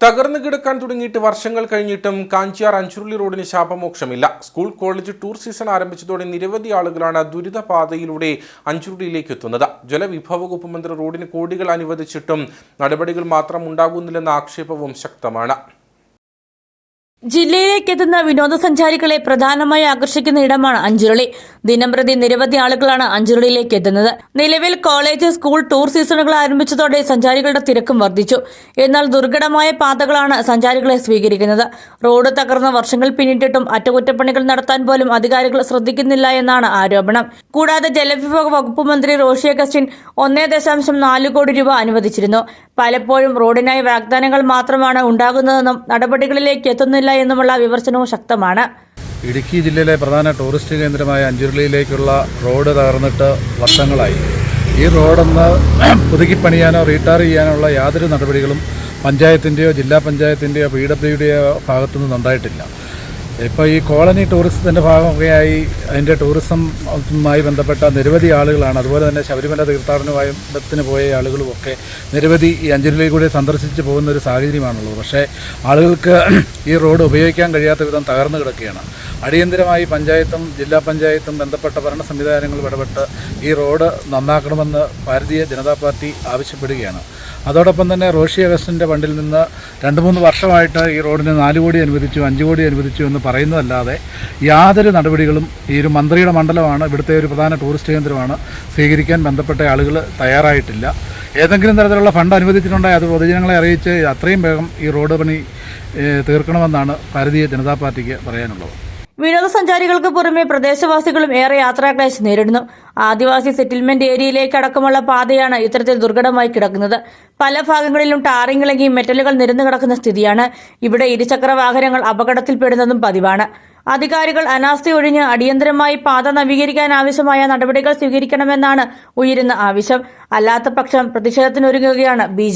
തകർന്നു കിടക്കാൻ തുടങ്ങിയിട്ട് വർഷങ്ങൾ കഴിഞ്ഞിട്ടും കാഞ്ചിയാർ അഞ്ചുരുളി റോഡിന് ശാപമോക്ഷമില്ല. സ്കൂൾ കോളേജ് ടൂർ സീസൺ ആരംഭിച്ചതോടെ നിരവധി ആളുകളാണ് ദുരിതപാതയിലൂടെ അഞ്ചുരുളിയിലേക്ക് എത്തുന്നത്. ജലവിഭവ വകുപ്പ് മന്ത്രി റോഡിന് കോടികൾ അനുവദിച്ചിട്ടും നടപടികൾ മാത്രം ഉണ്ടാകുന്നില്ലെന്ന ആക്ഷേപവും ശക്തമാണ്. ജില്ലയിലേക്ക് എത്തുന്ന വിനോദസഞ്ചാരികളെ പ്രധാനമായി ആകർഷിക്കുന്ന ഇടമാണ് അഞ്ചുരുളി. ദിനംപ്രതി നിരവധി ആളുകളാണ് അഞ്ചുരുളിയിലേക്ക് എത്തുന്നത്. നിലവിൽ കോളേജ് സ്കൂൾ ടൂർ സീസണുകൾ ആരംഭിച്ചതോടെ സഞ്ചാരികളുടെ തിരക്കും വർദ്ധിച്ചു. എന്നാൽ ദുർഘടമായ പാതകളാണ് സഞ്ചാരികളെ സ്വീകരിക്കുന്നത്. റോഡ് തകർന്ന വർഷങ്ങൾ പിന്നിട്ടിട്ടും അറ്റകുറ്റപ്പണികൾ നടത്താൻ പോലും അധികാരികൾ ശ്രദ്ധിക്കുന്നില്ല എന്നാണ് ആരോപണം. കൂടാതെ ജലവിഭവ വകുപ്പ് മന്ത്രി റോഷി അഗസ്റ്റിൻ ഒന്നേ ദശാംശം നാല് കോടി രൂപ അനുവദിച്ചിരുന്നു. പലപ്പോഴും റോഡിനായി വാഗ്ദാനങ്ങൾ മാത്രമാണ് ഉണ്ടാകുന്നതെന്നും നടപടികളിലേക്ക് എത്തുന്നില്ല എന്നുമുള്ള വിമർശനവും ശക്തമാണ്. ഇടുക്കി ജില്ലയിലെ പ്രധാന ടൂറിസ്റ്റ് കേന്ദ്രമായ അഞ്ചുരുളിയിലേക്കുള്ള റോഡ് തകർന്നിട്ട് വർഷങ്ങളായി. ഈ റോഡൊന്ന് പുതുക്കിപ്പണിയാനോ ചെയ്യാനോ ഉള്ള യാതൊരു നടപടികളും പഞ്ചായത്തിന്റെയോ ജില്ലാ പഞ്ചായത്തിന്റെയോ പി ഡബ്ല്യു ഡിയോ നിന്നുണ്ടായിട്ടില്ല ഇപ്പോൾ ഈ കോളനി ടൂറിസത്തിന്റെ ഭാഗമൊക്കെയായി അതിന്റെ ടൂറിസമായി ബന്ധപ്പെട്ട നിരവധി ആളുകളാണ്. അതുപോലെ തന്നെ ശബരിമല തീർത്ഥാടനവുമായി ബന്ധത്തിന് പോയ ആളുകളും ഒക്കെ നിരവധി ഈ അഞ്ചലിലേക്ക് കൂടി സന്ദർശിച്ച് പോകുന്ന ഒരു സാഹചര്യമാണുള്ളത്. പക്ഷേ ആളുകൾക്ക് ഈ റോഡ് ഉപയോഗിക്കാൻ കഴിയാത്ത വിധം തകർന്നു കിടക്കുകയാണ്. അടിയന്തരമായി പഞ്ചായത്തും ജില്ലാ പഞ്ചായത്തും ബന്ധപ്പെട്ട ഭരണ സംവിധാനങ്ങളും ഇടപെട്ട് ഈ റോഡ് നന്നാക്കണമെന്ന് ഭാരതീയ ജനതാ പാർട്ടി ആവശ്യപ്പെടുകയാണ്. അതോടൊപ്പം തന്നെ റോഷി അഗസ്റ്റിന്റെ ഫണ്ടിൽ നിന്ന് രണ്ട് മൂന്ന് വർഷമായിട്ട് ഈ റോഡിന് നാല് കോടി അനുവദിച്ചു അഞ്ച് കോടി അനുവദിച്ചു എന്ന് പറയുന്നതല്ലാതെ യാതൊരു നടപടികളും ഈ ഒരു മന്ത്രിയുടെ മണ്ഡലമാണ് ഇവിടുത്തെ ഒരു പ്രധാന ടൂറിസ്റ്റ് കേന്ദ്രമാണ് സ്വീകരിക്കാൻ ബന്ധപ്പെട്ട ആളുകൾ തയ്യാറായിട്ടില്ല. ഏതെങ്കിലും തരത്തിലുള്ള ഫണ്ട് അനുവദിച്ചിട്ടുണ്ടെങ്കിൽ അത് പൊതുജനങ്ങളെ അറിയിച്ച് അത്രയും വേഗം ഈ റോഡ് പണി തീർക്കണമെന്നാണ് ഭാരതീയ ജനതാ പാർട്ടിക്ക് പറയാനുള്ളത്. വിനോദസഞ്ചാരികൾക്ക് പുറമെ പ്രദേശവാസികളും ഏറെ യാത്രാക്ലേശം നേരിടുന്നു. ആദിവാസി സെറ്റിൽമെന്റ് ഏരിയയിലേക്ക് അടക്കമുള്ള പാതയാണ് ഇത്തരത്തിൽ ദുർഘടമായി കിടക്കുന്നത്. പല ഭാഗങ്ങളിലും ടാറിംഗ് മെറ്റലുകൾ നിരന്നു കിടക്കുന്ന സ്ഥിതിയാണ് ഇവിടെ ഇരുചക്ര വാഹനങ്ങൾ അപകടത്തിൽപ്പെടുന്നതും പതിവാണ്. അധികാരികൾ അനാസ്ഥയൊഴിഞ്ഞ് അടിയന്തരമായി പാത നവീകരിക്കാൻ ആവശ്യമായ നടപടികൾ സ്വീകരിക്കണമെന്നാണ് ഉയരുന്ന ആവശ്യം. അല്ലാത്തപക്ഷം പ്രതിഷേധത്തിനൊരുങ്ങുകയാണ് ബി